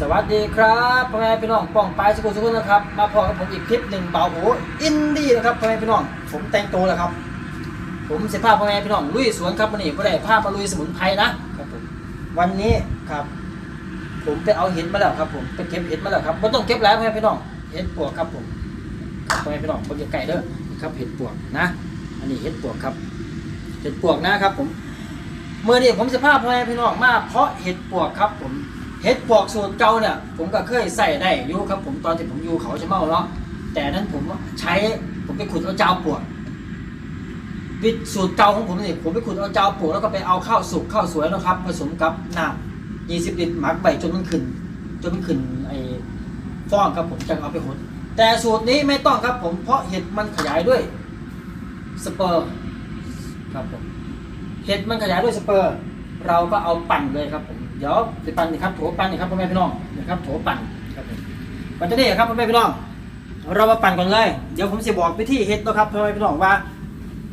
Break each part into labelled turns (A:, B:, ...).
A: สวัสดีครับพ่อแม่พี่น้องป้องปลายสกุลสกุลนะครับ มาพอกับผมอีกคลิปหนึ่งเบาหูอินดี้นะครับพ่อแม่พี่น้อง ผมแต่งตัวแล้วครับ ผมเสียภาพพ่อแม่พี่น้องลุยสวนครับวันนี้ก็ได้ภาพมาลุยสมุนไพรนะครับผมวันนี้ครับ ผมไปเอาเห็ดมาแล้วครับ ผมไปเก็บเห็ดมาแล้วครับไม่ต้องเก็บแล้วพ่อแม่พี่น้องเห็ดปวกครับผมพ่อแม่พี่น้องคนจะไก่เด้อครับเห็ดปวกนะ อันนี้เห็ดปวกครับ เห็ดปวกนะครับ ผมเมื่อนี้ผมจะพาพ่อแม่พี่น้องมาเพาะเห็ดปวกครับผม เห็ดปวกสูตรเก่าเนี่ยผมก็เคยใส่ได้อยู่ครับ ผมตอนที่ผมอยู่เขาจะเมาเนาะแต่นั้นผมใช้ผมไปขุดเอาเจ้าปวกวิสูตรเก่าของผมนี่ผมไปขุดเอาเจ้าปวกแล้วก็ไปเอาข้าวสุกข้าวสวยนะครับ ผสมกับน้ำยี่สิบลิตรหมักใบจนมันขึ้น จนมันขึ้นไอ้ฟองครับผมจะเอาไปหดแต่สูตรนี้ไม่ต้องครับผมเพราะเห็ดมันขยายด้วยสเปอร์ครับผมเห็ดมันขยายด้วยสเปอร์ เราก็เอาปั่นเลยครับผม เดี๋ยวจะปั่นนี่ครับโถปั่นนี่ครับพ่อแม่พี่น้องนะครับโถปั่นครับผมปั่นตัวนี้ครับพ่อแม่พี่น้อง เรามาปั่นก่อนเลย เดี๋ยวผมจะบอกวิธีเห็ดนะครับพ่อแม่พี่น้องว่า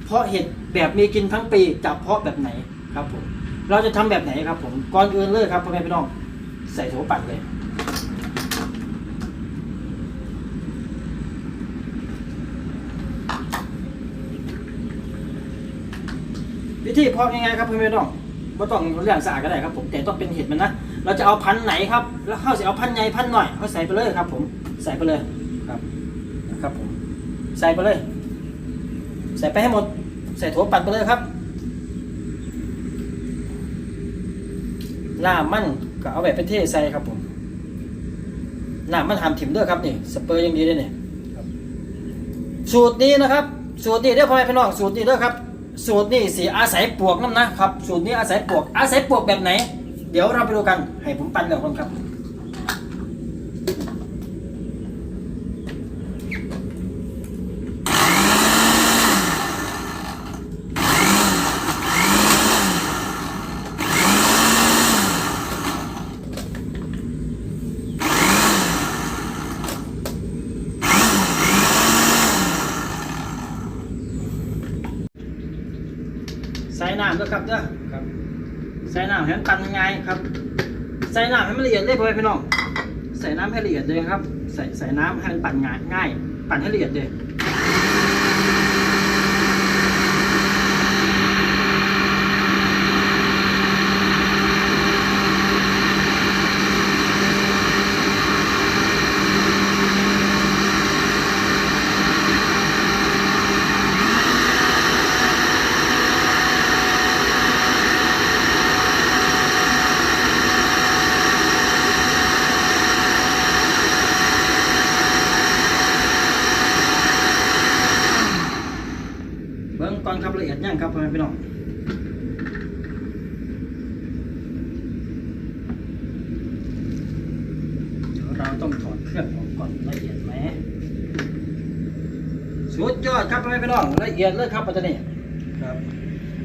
A: เพาะเห็ดแบบมีกินทั้งปีจะเพาะแบบไหนครับผมเราจะทำแบบไหนครับ ผมก่อนอื่นเลยครับพ่อแม่พี่น้อง ใส่โถปั่นเลยวิธีเพาะง่ายๆครับเพื่อนๆน้อง ไม่ต้องเรื่องสะอาดก็ได้ครับผมแต่ต้องเป็นเห็ดมันนะเราจะเอาพันธุ์ไหนครับ แล้วเข้าใสิเอาพันธุ์ใหญ่พันธุ์หน่อยเขาใส่ไปเลยครับ ผมใส่ไปเลยครับนะครับผมใส่ไปเลย ใส่ไปให้หมด ใส่ถั่วปั่นไปเลยครับหน้ำมันก็เอาแบบเป็นเทใส่ครับผมหน้ำมันหามถิ่มด้วยครับนี่สเปรย์ยังดีด้วยเนี่ยสูตรนี้นะครับ สูตรนี้เด้อพ่อแม่พี่น้องสูตรนี้เด้อครับ สูตรนี่สีอาศัยปวกน้ำนะครับ สูตรนี้อาศัยปวก อาศัยปวกแบบไหน เดี๋ยวเราไปดูกัน ให้ผมปั่นเดี๋ยวคนครับ ใส่น้ำด้วยครับเด้อครับ ใส่น้ำให้มันปั่นง่ายๆครับ ใส่น้ำให้มันละเอียดเลยพ่อแม่พี่น้อง ใส่น้ำให้ละเอียดเลยครับ ใส่ใส่น้ำให้มันปั่นง่ายง่าย ปั่นให้ละเอียดเลยเบิ่งก่อน ครับละเอียดย่างครับพ่อแม่พี่น้องเดี๋ยวเราต้องถอดเครื่องออกก่อนละเอียดไหมสุดยอดครับพ่อแม่พี่น้องละเอียดเลยครับปัตตานีครับ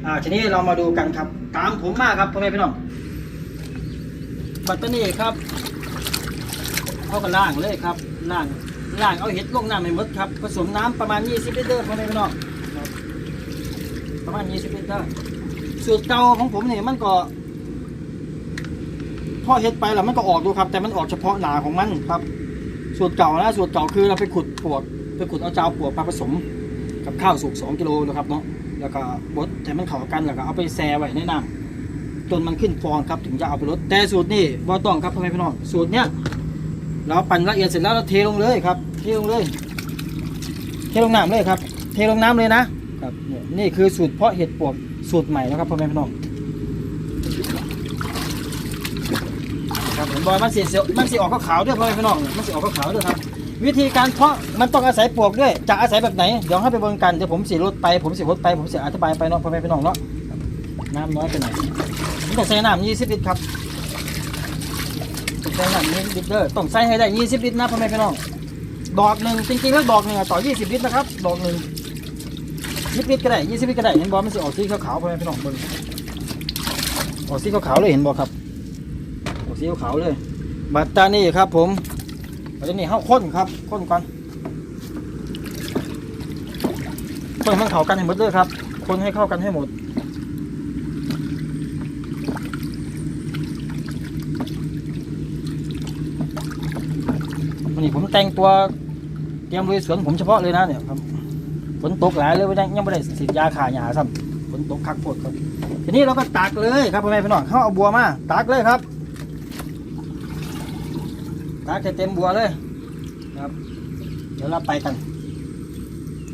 A: อ่าทีนี้เรามาดูกันครับ ตามผมมาครับพ่อแม่พี่น้องปัตตานีครับเขาก็ล่างเลยครับล่างล่างเอาเห็ดลงน้ำให้หมดครับผสมน้ำประมาณ20ลิตรพ่อแม่พี่น้องครับ ประมาณ20ลิตรสูตรเก่าของผมเนี่ยมันก็พอเฮ็ดไปแล้วมันก็ออกดูครับ แต่มันออกเฉพาะหนาของมันครับ สูตรเก่านะสูตรเก่าคือเราไปขุดปวกไปขุดเอาเจ้าปวกมาผสม กับข้าวสุก2กิโลนะครับเนาะแล้วก็บดแต่มันเข้ากันแล้วก็เอาไปแช่ไว้ในน้ำจนมันขึ้นฟองครับถึงจะเอาไปลดแต่สูตรนี้บ่ต้องครับพ่อแม่พี่น้องสูตรเนี้ยเราปั่นละเอียดเสร็จแล้วเราเทลงเลยครับ เทลงเลย เทลงน้ำเลยครับ เทลงน้ำเลยนะ ครับเนี่ยนี่คือสูตรเพาะเห็ดปวกสูตรใหม่นะครับพ่อแม่พี่น้องครับผมบอยมันสีมันสีออกขาวๆด้วยพ่อแม่พี่น้องมันสีออกขาวๆด้วยครับ วิธีการเพาะมันต้องอาศัยปวกด้วยจะอาศัยแบบไหนเดี๋ยวให้ไปเบิ่งกันเดี๋ยวผมสีรถไปผมสีรถไปผมสีอธิบายไปเนาะพ่อแม่พี่น้องเนาะน้ำน้อยไปหน่อยผมต้องใส่น้ำยี่สิบลิตรครับตองใส่น้ำยี่สิบลิตรเด้อต้องใส่ให้ได้ยี่สิบลิตรนะพ่อแม่พี่น้องดอกหนึ่งจริงๆแล้วดอกหนึ่งต่อยี่สิบลิตรนะครับดอกหนึ่ง สิบลิตรก็ได้ยี่สิบลิตรก็ได้เห็นบอมันสีออกสีขาวๆพ่อแม่พี่น้องเบิ่งออกสีขาวๆเลยเห็นบอครับออกสีขาวๆเลยบัตตานี่ครับ ผมบัตตานี่เข้าข้นครับข้นก่อนคนให้มันเข้ากันให้หมดเลยครับ คนให้เข้ากันให้หมดคนี่ผมแต่งตัวเตรียมลุยสวนผมเฉพาะเลยนะเนี่ยครับ ฝนตกหลายเลยไม่ได้ยังไม่ได้ฉีดยาขาหญ้าซ้ำฝนตกคักโพดครับทีนี้เราก็ตักเลยครับพ่อแม่พี่น้องเขาเอาบัวมาตักเลยครับตักให้เต็มบัวเลยครับ เดี๋ยวเราไปกัน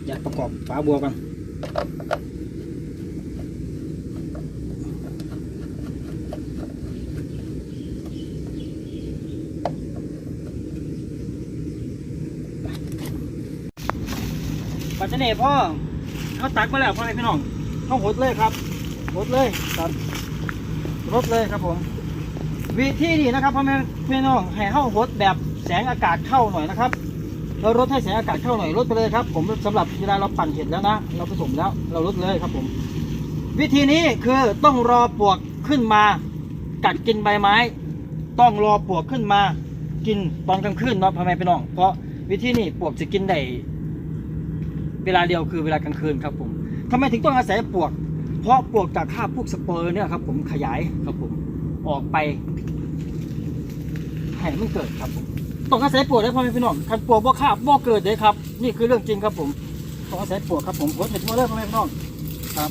A: อยากประกอบฝาบัวกัน ปัจจุบันพ่อเขาตักมาแล้วพ่อแม่พี่น้องเขาหดเลยครับหดเลยครับรดเลยครับผม วิธีนี้นะครับพ่อแม่พี่น้องให้เข้าหดแบบแสงอากาศเข้าหน่อยนะครับเราลดให้แสงอากาศเข้าหน่อยลดไปเลยครับ ผมสำหรับเวลาเราปั่นเห็ดแล้วนะ เราผสมแล้วเราลดเลยครับผม วิธีนี้คือต้องรอปลวกขึ้นมากัดกินใบไม้ ต้องรอปลวกขึ้นมากินตอนกลางคืนเนาะพ่อแม่พี่น้อง เพราะวิธีนี้ปลวกจะกินได้ วลาเดียวคือเวลากลางคืนครับผมทำไมถึงต้องอาศัยปลวก เพราะปลวกจากคาพวกสเปอร์เนี่ยครับ ผมขยายครับผมออกไปให้มันเกิดครับผมต้องอาศัยปลวกได้พ่อแม่พี่น้องคันปลวกบ่คาบ่เกิดเลยครับ นี่คือเรื่องจริงครับผมต้องอาศัยปลวกครับผมผมเห็นมาเลยพ่อแม่พี่น้องครับ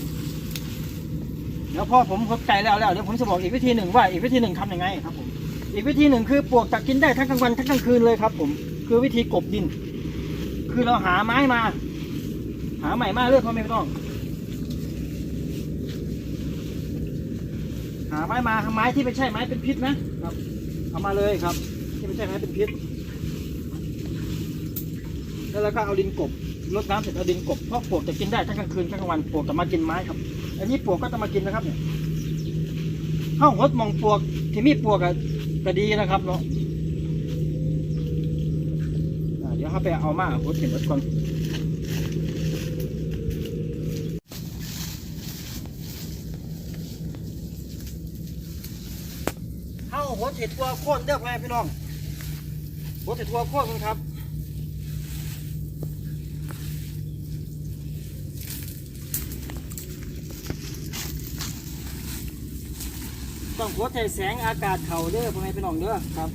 A: เดี๋ยวพอผมพบใจแล้วแล้วเดี๋ยวผมจะบอกอีกวิธีหนึ่งว่าอีกวิธีหนึ่งทำยังไงครับผมอีกวิธีหนึ่งคือปลวกจะกินได้ทั้งกลางวันทั้งกลางคืนเลยครับ ผม คือวิธีกบดิน คือเราหาไม้มา หาใหม่มากเลยพ่อแม่พี่น้อง หาไม้มาไม้ที่ไม่ใช่ไม้เป็นพิษนะครับ เอามาเลยครับ ที่ไม่ใช่ไม้เป็นพิษ แล้วเราก็เอาดินกบรดน้ำเสร็จเอาดินกบเพราะปลวกจะกินได้ทั้งกลางคืนทั้งกลางวันปลวกจะมากินไม้ครับ อันนี้ปลวกก็จะมากินนะครับเนี่ยเข้าหดมองปลวกที่มีปลวกอะก็ดีนะครับเนาะเดี๋ยวเขาไปเอามาหดเห็นหดก่อน เข้า หัวเห็ดตัวโค่นเด้อพ่อแม่พี่น้องหัวเห็ดตัวโค่นนะครับต้องหัวใจแสงอากาศเข่าเด้อพ่อแม่พี่น้องเด้อครับ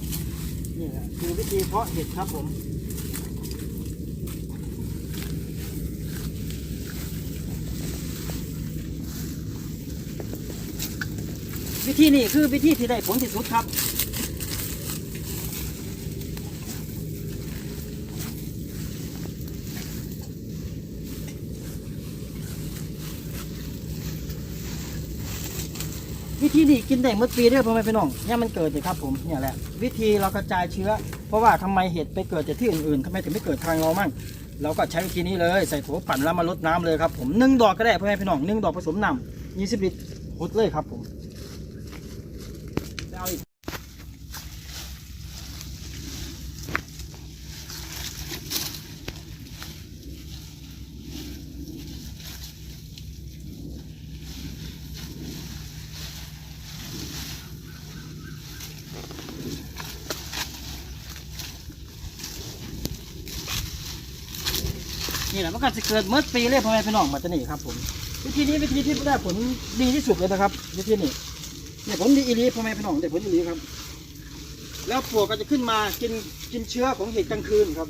A: นี่แหละคือวิธีเพาะเห็ดครับผม วิธีนี้คือวิธีที่ได้ผลที่สุดครับวิธีนี้กินได้เมื่อปีเด้อพ่อแม่พี่น้องเนี่ยมันเกิดเลยครับผมเนี่ยแหละ วิธีเรากระจายเชื้อ เพราะว่าทำไมเห็ดไปเกิดจากที่อื่นๆทำไมถึงไม่เกิดทางเรามั่งเราก็ใช้วิธีนี้เลยใส่โถปั่นแล้วมาลดน้ำเลยครับผมหนึ่งดอกก็ได้พ่อแม่พี่น้องหนึ่งดอกผสมน้ำยี่สิบลิตรหดเลยครับผมแล้วเอาอีก นี่แหละมันก็จะเกิดเมื่อปีเลยพ่อแม่พี่น้องมาจะนี่ครับผม วิธีนี้วิธีที่ได้ผลดีที่สุดเลยนะครับ วิธีนี้เนี่ยผลดีอีหลีพ่อแม่พี่น้องเด้ผลอีหลีครับ แล้วปลวกก็จะขึ้นมากินกินเชื้อของเห็ดกลางคืนครับ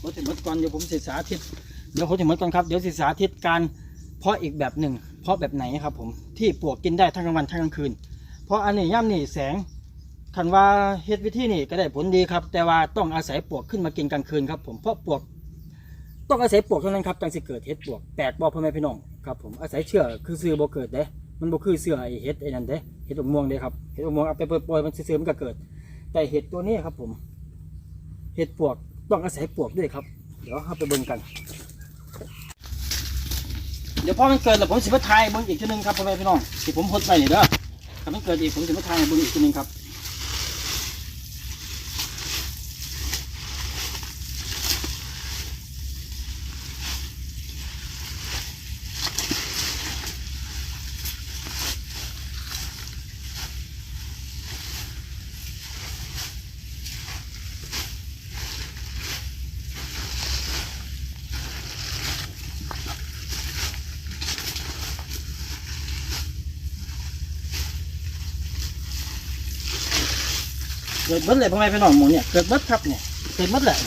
A: เดี๋ยวเขาจะมดก่อนเดี๋ยวผมศึกษาธิตเดี๋ยวเขาจะมดก่อนครับเดี๋ยวศึกษาธิตการ เพาะอีกแบบหนึ่ง เพาะแบบไหนครับผมที่ปลวกกินได้ทั้งกลางวันทั้งกลางคืน เพราะอันนี้ย่ำนี่แสงคันว่าเฮ็ดวิธีนี่ก็ได้ผลดีครับ แต่ว่าต้องอาศัยปลวกขึ้นมากินกลางคืนครับผมเพราะปลวกต้องอาศัยปลวกเท่านั้นครับจังสิเกิดเห็ดปลวกแปลกบ่พ่อแม่พี่น้องครับผมอาศัยเชื่อคือซื้อบ่เกิดเด้ มันบ่คือเสื้อไอเห็ดไอ้นั่นเด้เห็ดอกม่วงเด้ครับเห็ดอกม่วงเอาไปปล่อยมันซื้อมันก็เกิด แต่เห็ดตัวนี้ครับผม เห็ดปลวก ต้องอาศัยปวกด้วยครับ เดี๋ยวเราไปเบิ่งกัน เดี๋ยวพอมันเกิดแล้วผมสิมาทายเบิ่งอีกทีหนึงครับพ่อแม่พี่น้องที่ผมพดไปนี่เด้อถ้ามันเกิดอีกผมสิมาทายเบิ่งอีกทีหนึงครับ เกิดเบิดเลยพ่อแม่พี่น้องหมูเนี่ยเกิดเบิดครับเนี่ยเกิดเบิดแหละ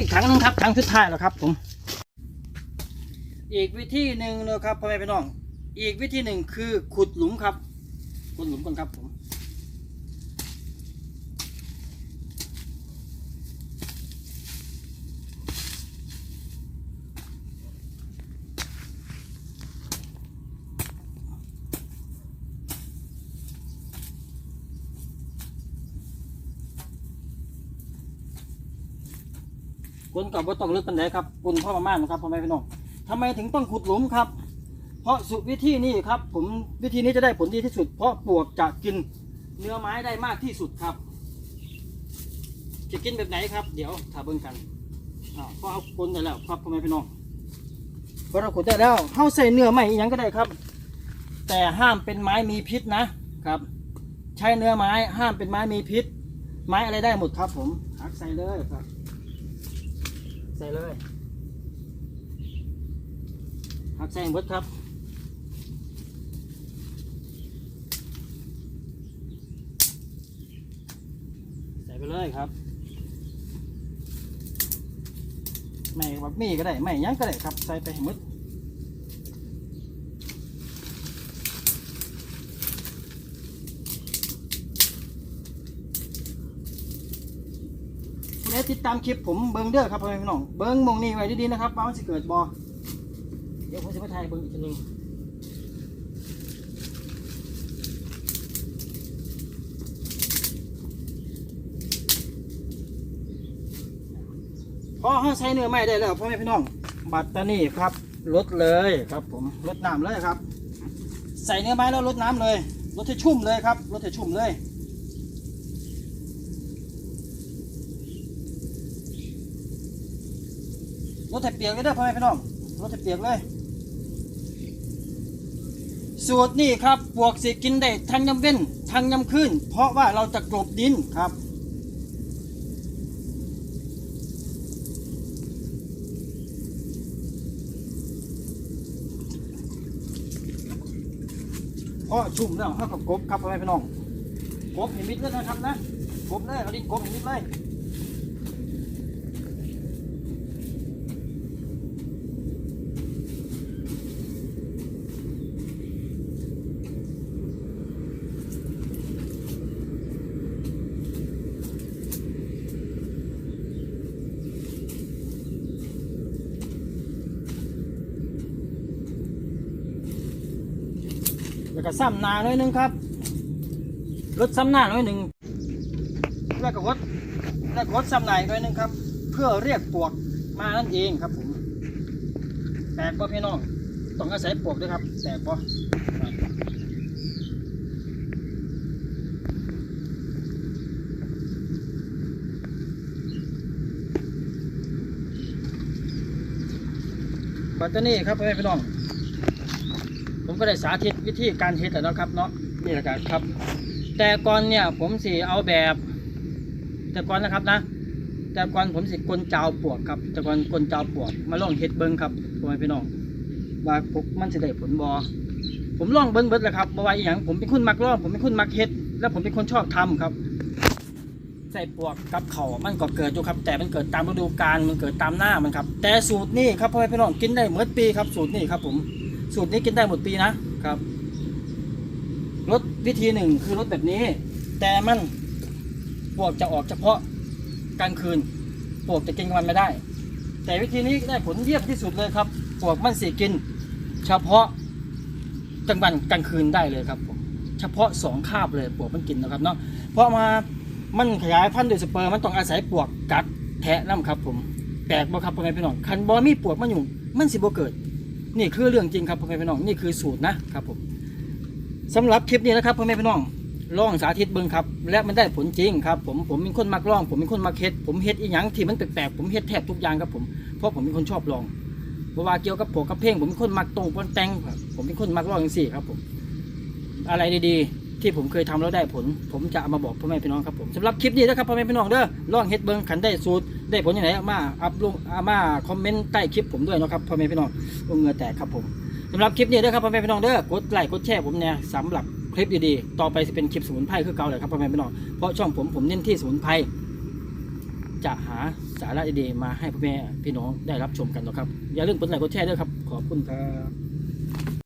A: อีกครั้งนึงครับครั้งสุดท้ายแล้วครับ ผม อีกวิธีหนึ่งนะครับพ่อแม่พี่น้อง อีกวิธีหนึ่งคือขุดหลุมครับขุดหลุมก่อนครับผม นกับว่าต้องลึกปันไดครับคนพ่อประมาณนครับพ่อแม่พี่น้องทำไมถึงต้องขุดหลุมครับ เพราะสุวิธีนี้ครับ ผมวิธีนี้จะได้ผลดีที่สุด เพราะปลวกจะกินเนื้อไม้ได้มากที่สุดครับ จะกินแบบไหนครับ เดี๋ยวถ้าเบิ่งกันอ่าพอเอาคนได้แล้วครับพ่อแม่พี่น้องพอเราขุดได้แล้วเข้าใส่เนื้อไม้อีกอย่างก็ได้ครับ แต่ห้ามเป็นไม้มีพิษนะครับ ใช้เนื้อไม้ห้ามเป็นไม้มีพิษ ไม้อะไรได้หมดครับ ผมหักใส่เลยครับ ใส่เลยหักใส่หมดครับใส่ไปเลยครับไม่แบบมีก็ได้ไม่ยังก็ได้ครับใส่ไปให้หมด คุณเอสติดตามคลิปผมเบิ้งเด้อครับพ่อแม่พี่น้องเบิ้งหมองนี่ไว้ดีๆนะครับว่ามันสิเกิดบอเดี๋ยวผมจะไปถ่ายเบิ้งอีกทีหนึงพอเขาใช้เนื้อไม้ได้แล้วพ่อแม่พี่น้อง บัตตานี่ครับลดเลยครับผมลดน้ำเลยครับ ใส่เนื้อไม้แล้วลดน้ำเลยลดให้ชุ่มเลยครับลดให้ชุ่มเลย ลดให้เปียกเลยเด้อพ่อแม่พี่น้องลดให้เปียกเลย สูตรนี่ครับปวกสิกินได้ทั้งยำเว้นทั้งยำขึ้น เพราะว่าเราจะกลบดินครับเพราะชุ่มแล้วเขากับกบครับพ่อแม่พี่น้องกบเห็นมิดเลยนะครับนะกบเลยเอาดินกบเห็นมิดเลย แล้วก็ซ้ำหนาหน่อยหนึงครับลดซ้ำหน้าหน่อยหนึ่งแล้วก็ลดแล้วก็ลดซ้ำหนาหน่อยหนึงครับ เพื่อเรียกปวกมานั่นเองครับผมแตกป่พี่น้องต้องอาศัยปวกด้วยครับ แตกป่บัตเตอนี่ครับพ่อแม่พี่น้อง ก็ได้สาธิตวิธีการเฮ็ดแล้วนะครับเนาะนี่แหละครับ แต่ก่อนเนี่ยผมสิเอาแบบ แต่ก่อนนะครับนะ แต่ก่อนผมสิกลนจาวปวกครับ แต่ก่อนกลนจาวปวกมาลองเฮ็ดเบิ้งครับพ่อแม่พี่น้องว่าพวกมันสิได้ผลบอผมลองเบิ้งเบิ้งแหละครับบ่ว่าอย่างผมเป็นคนมักลองผมเป็นคนมักเฮ็ดแล้วผมเป็นคนชอบทำครับใส่ปวกกับเขามันก็เกิดอยู่ครับ แต่มันเกิดตามฤดูกาลมันเกิดตามหน้ามันครับ แต่สูตรนี้ครับพ่อแม่พี่น้องกินได้หมดปีครับสูตรนี้ครับผม สูตรนี้กินได้หมดปีนะครับรสวิธีหนึ่งคือรสแบบนี้ แต่มันปวกจะออกเฉพาะกลางคืนปวกจะกินกลางวันไม่ได้ แต่วิธีนี้ได้ผลเยี่ยมที่สุดเลยครับปวกมันสีกิน เฉพาะกลางวันกลางคืนได้เลยครับผมเฉพาะสองคาบเลยปวกมันกินนะครับเนาะเพราะมามันขยายพันธุ์โดยสเปิร์มมันต้องอาศัยปวกกัดแทะน้ำครับผมแปลกบ่ครับพ่อแม่พี่น้องคันบอมีปวกมันอยู่มันสิบ่เกิด นี่คือเรื่องจริงครับพ่อแม่พี่น้องนี่คือสูตรนะครับผมสำหรับคลิปนี้นะครับพ่อแม่พี่น้องลองสาธิตเบิ่งครับ และมันได้ผลจริงครับผมผมเป็นคนมักลอง ผมเป็นคนมักเฮ็ดผมเฮ็ดอีหยังที่มันแปลกๆผมเฮ็ดแทบทุกอย่างครับผมเพราะผมเป็นคนชอบลองเพราะว่าเกี่ยวกับพวกับเพลงผมเป็นคนมักตรงคนแต่งครับผมเป็นคนมักลองอย่างสี่ครับผมอะไรดีๆ ที่ผมเคยทำแล้วได้ผล ผมจะเอามาบอกพ่อแม่พี่น้องครับผมสำหรับคลิปนี้นะครับพ่อแม่พี่น้องเด้อลองเฮ็ดเบิ่งขันได้สูตร ได้ผลยังไงเอามาอัพลงอามาคอมเมนต์ใต้คลิปผมด้วยนะครับพ่อแม่พี่น้องลงเงือแตกครับผมสำหรับคลิปนี้เด้อครับพ่อแม่พี่น้องเด้อกดไลค์กดแชร์ผมเนี่ยสำหรับคลิปดีๆต่อไปจะเป็นคลิปสมุนไพรคือเก่าเลยครับพ่อแม่พี่น้องเพราะช่องผมผมเน้นที่สมุนไพรจะหาสาระดีๆมาให้พ่อแม่พี่น้องได้รับชมกันนะครับอย่าลืมกดไลค์กดแชร์ด้วยครับขอบคุณครับ